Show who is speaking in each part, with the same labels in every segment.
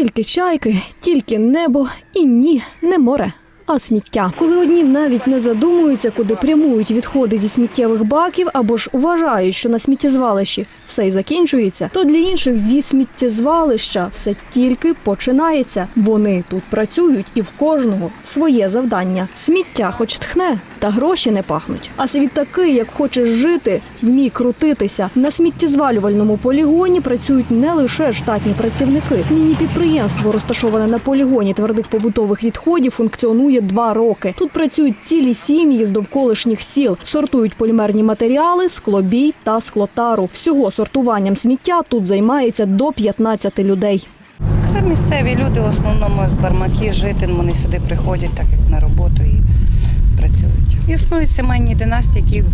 Speaker 1: Тільки чайки, тільки небо і ні, не море. А сміття, коли одні навіть не задумуються, куди прямують відходи зі сміттєвих баків, або ж вважають, що на сміттєзвалищі все й закінчується, то для інших зі сміттєзвалища все тільки починається. Вони тут працюють і в кожного своє завдання. Сміття, хоч тхне, та гроші не пахнуть. А світ такий, як хочеш жити, вмій крутитися. На сміттєзвалювальному полігоні працюють не лише штатні працівники. Міні-підприємство, розташоване на полігоні твердих побутових відходів, функціонує два роки. Тут працюють цілі сім'ї з довколишніх сіл, сортують полімерні матеріали, склобій та склотару. Всього сортуванням сміття тут займається до 15 людей.
Speaker 2: Це місцеві люди, в основному з Бармаки, жителі, вони сюди приходять, так як на роботу і працюють. Існують сімейні династії, які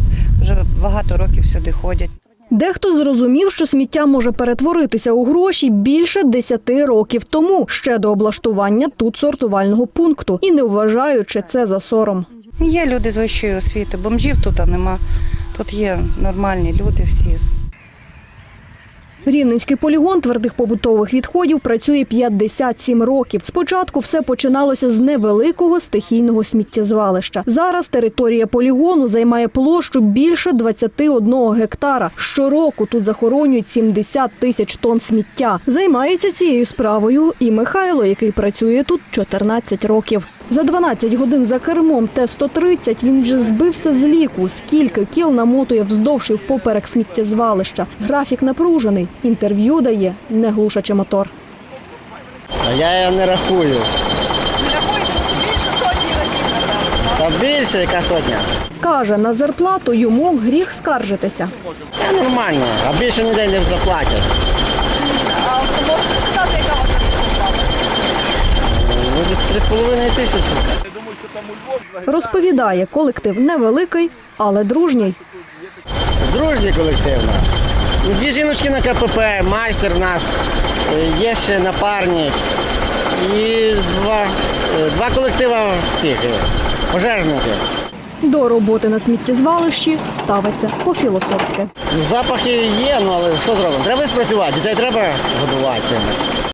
Speaker 2: вже багато років сюди ходять.
Speaker 1: Дехто зрозумів, що сміття може перетворитися у гроші більше 10 років тому, ще до облаштування тут сортувального пункту, і не вважаючи це за сором.
Speaker 2: Є люди з вищої освіти, бомжів тут нема. Тут є нормальні люди всі.
Speaker 1: Рівненський полігон твердих побутових відходів працює 57 років. Спочатку все починалося з невеликого стихійного сміттєзвалища. Зараз територія полігону займає площу більше 21 гектара. Щороку тут захоронюють 70 тисяч тонн сміття. Займається цією справою і Михайло, який працює тут 14 років. За 12 годин за кермом Т-130 він вже збився з ліку, скільки кіл намотує вздовж і впоперек сміттєзвалища. Графік напружений, інтерв'ю дає, не глушачи мотор.
Speaker 3: А я його не рахую.
Speaker 4: Не рахуєте, ну це більше сотні разів, напевно.
Speaker 3: Та більше яка сотня.
Speaker 1: Каже, на зарплату йому гріх скаржитися.
Speaker 3: Та нормально, а більше ніде не заплатять. 3,5 тисячі.
Speaker 1: Розповідає, колектив невеликий, але дружній.
Speaker 3: Дружній колектив. Ну, дві жіночки на КПП, майстер в нас, е, є ще напарник і два е, два колектива цих е, пожежників.
Speaker 1: До роботи на сміттєзвалищі ставиться по-філософськи.
Speaker 3: Запахи є, ну, але що зробимо? Треба спрацювати, дітей треба годувати.